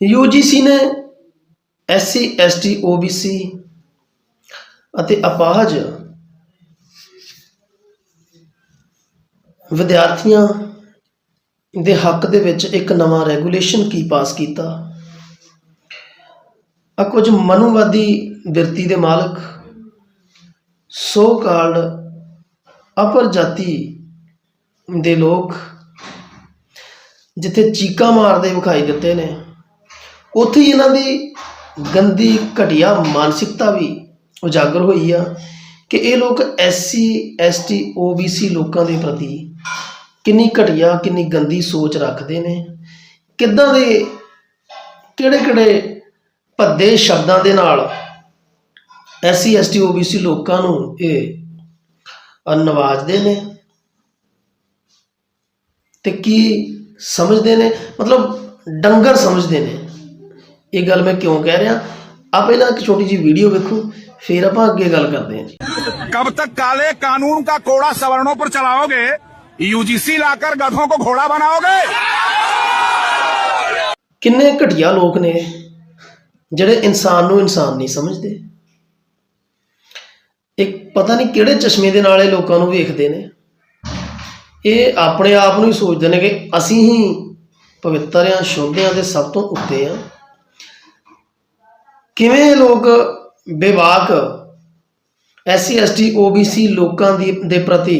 UGC ਨੇ SC ST OBC ਅਤੇ ਅਪਾਹਜ ਵਿਦਿਆਰਥੀਆਂ ਦੇ ਹੱਕ ਦੇ ਵਿੱਚ ਇੱਕ ਨਵਾਂ ਰੈਗੂਲੇਸ਼ਨ ਕੀ ਪਾਸ ਕੀਤਾ। ਆ ਕੁਝ ਮਨੂਵਾਦੀ ਬਿਰਤੀ ਦੇ ਮਾਲਕ ਸੋ ਕਾਲਡ ਅਪਰ ਜਾਤੀ ਦੇ ਲੋਕ, ਜਿੱਥੇ ਚੀਕਾਂ ਮਾਰਦੇ ਵਿਖਾਈ ਦਿੱਤੇ ਨੇ। ਉੱਥੇ ਹੀ ਇਹਨਾਂ ਦੀ ਗੰਦੀ ਘਟੀਆ ਮਾਨਸਿਕਤਾ ਵੀ ਉਜਾਗਰ ਹੋਈ ਆ ਕਿ ਇਹ ਲੋਕ ਐਸਸੀ ਐਸਟੀ ਓਬੀਸੀ ਲੋਕਾਂ ਦੇ ਪ੍ਰਤੀ ਕਿੰਨੀ ਘਟੀਆ ਕਿੰਨੀ ਗੰਦੀ ਸੋਚ ਰੱਖਦੇ ਨੇ। ਕਿੱਦਾਂ ਦੇ ਕਿਹੜੇ ਕਿਹੜੇ ਭੱਦੇ ਸ਼ਬਦਾਂ ਦੇ ਨਾਲ ਐਸਸੀ ਐਸਟੀ ਓਬੀਸੀ ਲੋਕਾਂ ਨੂੰ ਇਹ ਅ, ਨਵਾਜਦੇ ਨੇ ਤੇ ਕੀ ਸਮਝਦੇ ਨੇ? ਮਤਲਬ ਡੰਗਰ ਸਮਝਦੇ ਨੇ। ਇਹ ਗੱਲ ਮੈਂ ਕਿਉਂ ਕਹਿ ਰਿਹਾ ਆਪ ਇਹਨਾਂ ਇੱਕ ਛੋਟੀ ਜੀ ਵੀਡੀਓ ਵੇਖੋ ਫਿਰ ਆਪਾਂ ਅੱਗੇ ਗੱਲ ਕਰਦੇ ਹਾਂ ਜੀ कब तक काले कानून का कोड़ा सवर्णों पर चलाओगे यूजीसी लाकर गधों को घोड़ा बनाओगे ਕਿੰਨੇ ਘਟੀਆ ਲੋਕ ਨੇ ਜਿਹੜੇ ਇਨਸਾਨ ਨੂੰ ਇਨਸਾਨ ਨਹੀਂ ਸਮਝਦੇ ਇੱਕ ਪਤਾ ਨਹੀਂ ਕਿਹੜੇ ਚਸ਼ਮੇ ਦੇ ਨਾਲ ਇਹ ਲੋਕਾਂ ਨੂੰ ਵੇਖਦੇ ਨੇ ਇਹ ਆਪਣੇ ਆਪ ਨੂੰ ਹੀ ਸੋਚਦੇ ਨੇ ਕਿ ਅਸੀਂ ਹੀ ਪਵਿੱਤਰ ਆ ਸ਼ੁੱਧ ਆ ਤੇ ਸਭ ਤੋਂ ਉੱਤੇ ਆ ਕਿਵੇਂ ਇਹ ਲੋਕ ਬੇਵਾਕ ਐਸਸੀ ਐਸਟੀ ਓਬੀਸੀ ਲੋਕਾਂ ਦੀ, ਦੇ ਪ੍ਰਤੀ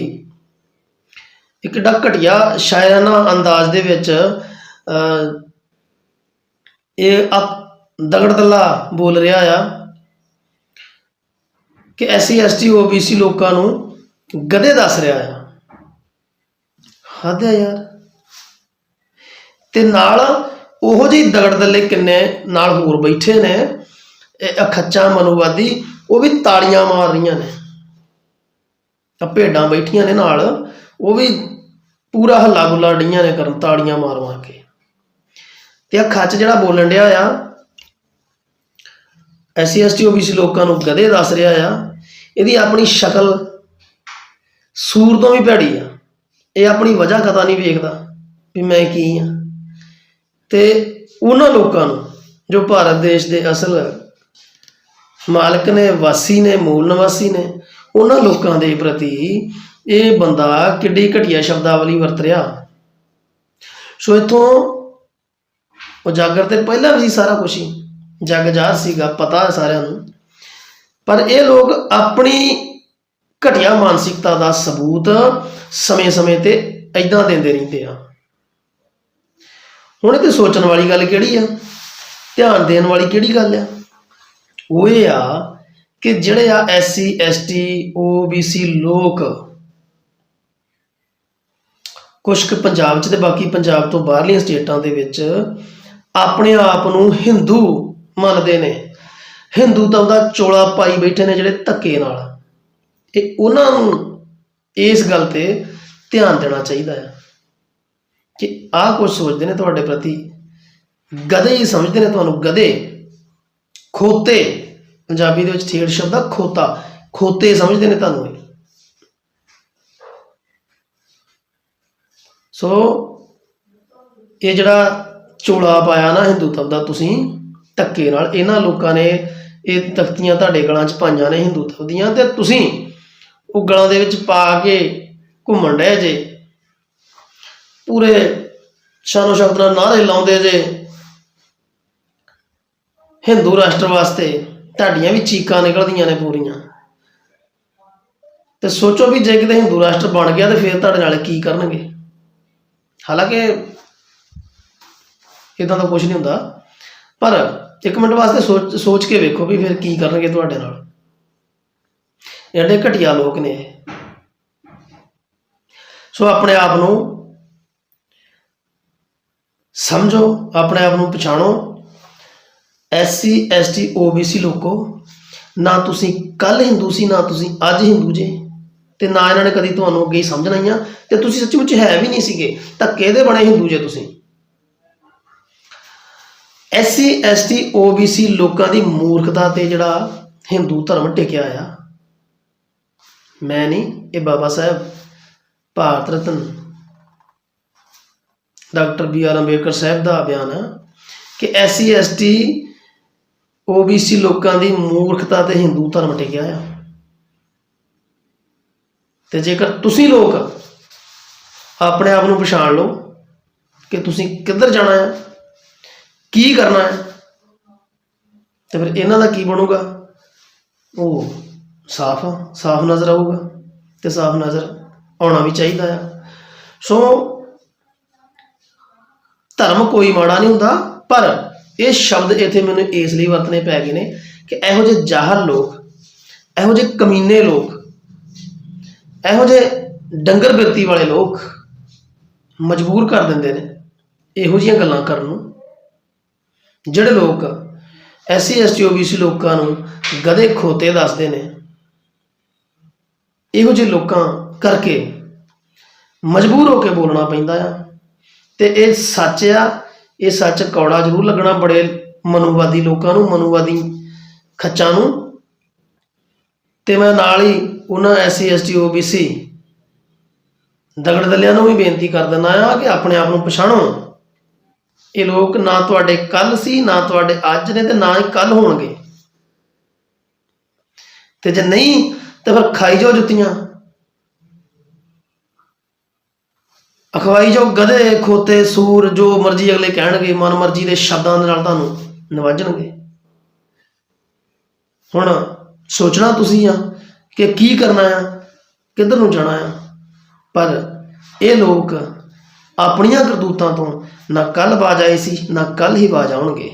ਇੱਕ ਡਾ ਘਟੀਆ ਸ਼ਾਇਰਾਨਾ ਅੰਦਾਜ਼ ਦੇ ਵਿੱਚ ਇਹ ਦਗੜ ਦੱਲਾ ਬੋਲ ਰਿਹਾ ਆ ਕਿ ਐਸਸੀ ਐਸਟੀ ਓਬੀਸੀ ਲੋਕਾਂ ਨੂੰ ਗਧੇ ਦੱਸ ਰਿਹਾ ਆ। ਹੱਦ ਹੈ ਯਾਰ। ਤੇ ਨਾਲ ਉਹੋ ਜਿਹੀ ਦਗੜਦੱਲੇ ਕਿੰਨੇ ਨਾਲ ਹੋਰ ਬੈਠੇ ਨੇ ਅਖੱਚਾ ਮਨੋਵਾਦੀ, ਉਹ ਵੀ ਤਾੜੀਆਂ ਮਾਰ ਰਹੀਆਂ ਨੇ। ਆ ਭੇਡਾਂ ਬੈਠੀਆਂ ਨੇ ਨਾਲ, ਉਹ ਵੀ ਪੂਰਾ ਹੱਲਾ ਗੁੱਲਾ ਡੀਆਂ ਨੇ ਕਰਨ ਤਾੜੀਆਂ ਮਾਰ ਮਾਰ ਕੇ। ਤੇ ਆ ਖੱਚ ਜਿਹੜਾ ਬੋਲਣ ਡਿਆ ਆ ਐਸਸੀ ਐਸਟੀ ਓਬੀਸੀ ਲੋਕਾਂ ਨੂੰ ਗਧੇ ਦੱਸ ਰਿਹਾ ਆ, ਇਹਦੀ ਆਪਣੀ ਸ਼ਕਲ ਸੂਰ ਤੋਂ ਵੀ ਭੈੜੀ ਆ। ਇਹ ਆਪਣੀ ਵਜ੍ਹਾ ਕਦਾ ਨਹੀਂ ਵੇਖਦਾ ਵੀ ਮੈਂ ਕੀ ਆ। ਤੇ ਉਹਨਾਂ ਲੋਕਾਂ ਨੂੰ, ਜੋ ਭਾਰਤ ਦੇਸ਼ ਦੇ ਅਸਲ ਮਾਲਕ ਨੇ, ਵਾਸੀ ਨੇ, ਮੂਲ ਨਿਵਾਸੀ ਨੇ, ਉਹਨਾਂ ਲੋਕਾਂ ਦੇ ਪ੍ਰਤੀ ਇਹ ਬੰਦਾ ਕਿੱਡੀ ਘਟੀਆ ਸ਼ਬਦਾਵਲੀ ਵਰਤ ਰਿਹਾ। ਸੋ ਇਥੋਂ ਉਜਾਗਰ ਤੇ ਪਹਿਲਾਂ ਵੀ ਸੀ ਸਾਰਾ ਕੁਝ ਹੀ। ਜਗ ਜ਼ਾਹਰ ਸੀਗਾ, ਪਤਾ ਸਾਰਿਆਂ ਨੂੰ। ਪਰ ਇਹ ਲੋਕ ਆਪਣੀ ਘਟੀਆ ਮਾਨਸਿਕਤਾ ਦਾ ਸਬੂਤ ਸਮੇਂ-ਸਮੇਂ ਤੇ ਐਦਾਂ ਦਿੰਦੇ ਰਹਿੰਦੇ ਆ। ਹੁਣ ਇਹ ਤੇ ਸੋਚਣ ਵਾਲੀ ਗੱਲ ਕਿਹੜੀ ਆ? ਧਿਆਨ ਦੇਣ ਵਾਲੀ ਕਿਹੜੀ ਗੱਲ ਆ? ਉਹ ਇਹ ਆ ਕਿ ਜਿਹੜੇ ਆ ਐਸਸੀ ਐਸਟੀ ਓਬੀਸੀ ਲੋਕ ਕੁਝ ਕੁ ਪੰਜਾਬ 'ਚ ਤੇ ਬਾਕੀ ਪੰਜਾਬ ਤੋਂ ਬਾਹਰਲੀਆਂ ਸਟੇਟਾਂ ਦੇ ਵਿੱਚ ਆਪਣੇ ਆਪ ਨੂੰ ਹਿੰਦੂ ਮੰਨਦੇ ਨੇ। ਹਿੰਦੂ ਤਾਂ ਉਹਦਾ ਚੋਲਾ ਪਾਈ ਬੈਠੇ ਨੇ ਜਿਹੜੇ ਧੱਕੇ ਨਾਲ। ਇਹ ਉਹਨਾਂ ਨੂੰ ਇਸ ਗੱਲ ਤੇ ਧਿਆਨ ਦੇਣਾ ਚਾਹੀਦਾ ਹੈ ਕਿ ਆਹ ਕੁਝ ਸੋਚਦੇ ਨੇ ਤੁਹਾਡੇ ਪ੍ਰਤੀ, ਗਧੇ ਹੀ ਸਮਝਦੇ ਨੇ ਤੁਹਾਨੂੰ ਗਧੇ। ਖੋਤੇ। ਪੰਜਾਬੀ ਦੇ ਵਿੱਚ ਠੇੜ ਸ਼ਬਦ ਆ ਖੋਤਾ। ਖੋਤੇ ਸਮਝਦੇ ਨੇ ਤੁਹਾਨੂੰ ਇਹ। ਸੋ, ਇਹ ਜਿਹੜਾ ਚੋਲਾ ਪਾਇਆ ਨਾ ਹਿੰਦੂ ਹਿੰਦੂਤਵ ਦਾ, ਤੁਸੀਂ ਧੱਕੇ ਨਾਲ, ਇਹਨਾਂ ਲੋਕਾਂ ਨੇ ਇਹ ਤਖਤੀਆਂ ਤੁਹਾਡੇ ਗਲਾਂ 'ਚ ਪਾਈਆਂ ਨੇ ਹਿੰਦੂ ਹਿੰਦੂਤਵ ਦੀਆਂ ਤੇ ਤੁਸੀਂ ਉਹ ਗਲਾਂ ਦੇ ਵਿੱਚ ਪਾ ਕੇ ਘੁੰਮਣ ਡਏ ਜੇ। ਪੂਰੇ ਸ਼ਾਨੋ ਸ਼ਬਦ ਨਾਲ ਨਾਰੇ ਲਾਉਂਦੇ ਜੇ। ਹਿੰਦੂ ਰਾਸ਼ਟਰ ਵਾਸਤੇ ਤੁਹਾਡੀਆਂ ਵੀ ਚੀਕਾਂ ਨਿਕਲਦੀਆਂ ਨੇ ਪੂਰੀਆਂ। ਤੇ ਸੋਚੋ ਵੀ ਜੇ ਕਿਤੇ ਹਿੰਦੂ ਰਾਸ਼ਟਰ ਬਣ ਗਿਆ ਤੇ ਫਿਰ ਤੁਹਾਡੇ ਨਾਲ ਕੀ ਕਰਨਗੇ। ਹਾਲਾਂਕਿ ਇਦਾਂ ਦਾ ਕੁਝ ਨਹੀਂ ਹੁੰਦਾ। ਪਰ ਇੱਕ ਮਿੰਟ ਵਾਸਤੇ ਸੋਚ ਸੋਚ ਕੇ ਵੇਖੋ ਵੀ ਫਿਰ ਕੀ ਕਰਨਗੇ ਤੁਹਾਡੇ ਨਾਲ। ਐਡੇ ਘਟੀਆ ਲੋਕ ਨੇ। ਸੋ ਆਪਣੇ ਆਪ ਨੂੰ ਸਮਝੋ, ਆਪਣੇ ਆਪ ਨੂੰ ਪਛਾਣੋ। ਐਸਸੀ, ਐਸਟੀ, ਓਬੀਸੀ ਲੋਕੋ, ਨਾ ਤੁਸੀਂ ਕੱਲ ਹਿੰਦੂ ਸੀ, ਨਾ ਤੁਸੀਂ ਅੱਜ ਹਿੰਦੂ ਜੇ। ਤੇ ਨਾ ਇਹਨਾਂ ਨੇ ਕਦੀ ਤੁਹਾਨੂੰ ਅੱਗੇ ਸਮਝਣਾ ਹੀ ਆ। ਤੇ ਤੁਸੀਂ ਸੱਚਮੁੱਚ ਹੈ ਵੀ ਨਹੀਂ ਸੀਗੇ ਧੱਕੇ ਦੇ ਬਣੇ ਹਿੰਦੂ ਜੇ ਤੁਸੀਂ? ਐਸਸੀ, ਐਸਟੀ, ਓਬੀਸੀ ਲੋਕਾਂ ਦੀ ਮੂਰਖਤਾ ਤੇ ਜਿਹੜਾ ਹਿੰਦੂ ਧਰਮ ਟਿਕਿਆ ਆ। ਮੈਂ ਨਹੀਂ, ਇਹ Babasaheb Bharat Ratna, doctor B R Ambedkar sahib ਦਾ ਬਿਆਨ ਹੈ ਕਿ ਐਸਸੀ, ਐਸਟੀ ਓਬੀਸੀ ਲੋਕਾਂ ਦੀ ਮੂਰਖਤਾ ਤੇ ਹਿੰਦੂ ਧਰਮ ਟਿਕਿਆ ਆ। ਤੇ ਜੇਕਰ ਤੁਸੀਂ ਲੋਕ ਆਪਣੇ ਆਪ ਨੂੰ ਪਛਾਣ ਲਓ ਕਿ ਤੁਸੀਂ ਕਿੱਧਰ ਜਾਣਾ ਹੈ ਕੀ ਕਰਨਾ ਹੈ ਤੇ ਫਿਰ ਇਹਨਾਂ ਦਾ ਕੀ ਬਣੂਗਾ? ਉਹ ਸਾਫ਼ ਸਾਫ਼ ਨਜ਼ਰ ਆਊਗਾ ਤੇ ਸਾਫ਼ ਨਜ਼ਰ ਆਉਣਾ ਵੀ ਚਾਹੀਦਾ ਆ। ਸੋ ਧਰਮ ਕੋਈ ਮਾੜਾ ਨਹੀਂ ਹੁੰਦਾ, ਪਰ ਇਹ ਸ਼ਬਦ ਇੱਥੇ ਮੈਨੂੰ ਇਸ ਲਈ ਵਰਤਨੇ ਪੈ ਗਏ ਨੇ ਕਿ ਇਹੋ ਜਿਹੇ ਜ਼ਾਹਰ ਲੋਕ, ਇਹੋ ਜਿਹੇ ਕਮੀਨੇ ਲੋਕ, ਇਹੋ ਜਿਹੇ ਡੰਗਰ ਬਿਰਤੀ ਵਾਲੇ ਲੋਕ ਮਜਬੂਰ ਕਰ ਦਿੰਦੇ ਨੇ ਇਹੋ ਜਿਹੀਆਂ ਗੱਲਾਂ ਕਰਨ ਨੂੰ। ਜਿਹੜੇ ਲੋਕ ਐਸਸੀ ਐਸਟੀ ਓਬੀਸੀ ਲੋਕਾਂ ਨੂੰ ਗਧੇ ਖੋਤੇ ਦੱਸਦੇ ਨੇ, ਇਹੋ ਜਿਹੇ ਲੋਕਾਂ ਕਰਕੇ ਮਜਬੂਰ ਹੋ ਕੇ ਬੋਲਣਾ ਪੈਂਦਾ ਆ ਤੇ ਇਹ ਸੱਚ ਆ ਇਹ ਸੱਚ ਕੌੜਾ ਜ਼ਰੂਰ ਲੱਗਣਾ ਬੜੇ ਮਨੂਵਾਦੀ ਲੋਕਾਂ ਨੂੰ, ਮਨੂਵਾਦੀ ਖੱਚਾਂ ਨੂੰ। ਤੇ ਮੈਂ ਨਾਲ ਹੀ ਉਹਨਾਂ ਐਸਸੀ ਐਸਟੀ ਓਬੀਸੀ ਦਗੜ ਦਲਿਆਂ ਨੂੰ ਵੀ ਬੇਨਤੀ ਕਰ ਦਿੰਦਾ ਆ ਕਿ ਆਪਣੇ ਆਪ ਨੂੰ ਪਛਾਣੋ। ਇਹ ਲੋਕ ਨਾ ਤੁਹਾਡੇ ਕੱਲ ਸੀ, ਨਾ ਤੁਹਾਡੇ ਅੱਜ ਨੇ ਤੇ ਨਾ ਹੀ ਕੱਲ ਹੋਣਗੇ। ਤੇ ਜੇ ਨਹੀਂ, ਤਾਂ ਫਿਰ ਖਾਈ ਜਾਓ ਜੁੱਤੀਆਂ। ਅਖਵਾਈ ਜੋ ਗਧੇ ਖੋਤੇ ਸੂਰ, ਜੋ ਮਰਜ਼ੀ ਅਗਲੇ ਕਹਿਣਗੇ, ਮਨ ਮਰਜ਼ੀ ਦੇ ਸ਼ਬਦਾਂ ਦੇ ਨਾਲ ਤੁਹਾਨੂੰ ਨਵਾਜਣਗੇ। ਹੁਣ ਸੋਚਣਾ ਤੁਸੀਂ ਆ ਕਿ ਕੀ ਕਰਨਾ ਆ, ਕਿੱਧਰ ਨੂੰ ਜਾਣਾ ਆ। ਪਰ ਇਹ ਲੋਕ ਆਪਣੀਆਂ ਕਰਤੂਤਾਂ ਤੋਂ ਨਾ ਕੱਲ ਬਾਜ ਆਏ ਸੀ, ਨਾ ਕੱਲ ਹੀ ਬਾਜ ਆਉਣਗੇ।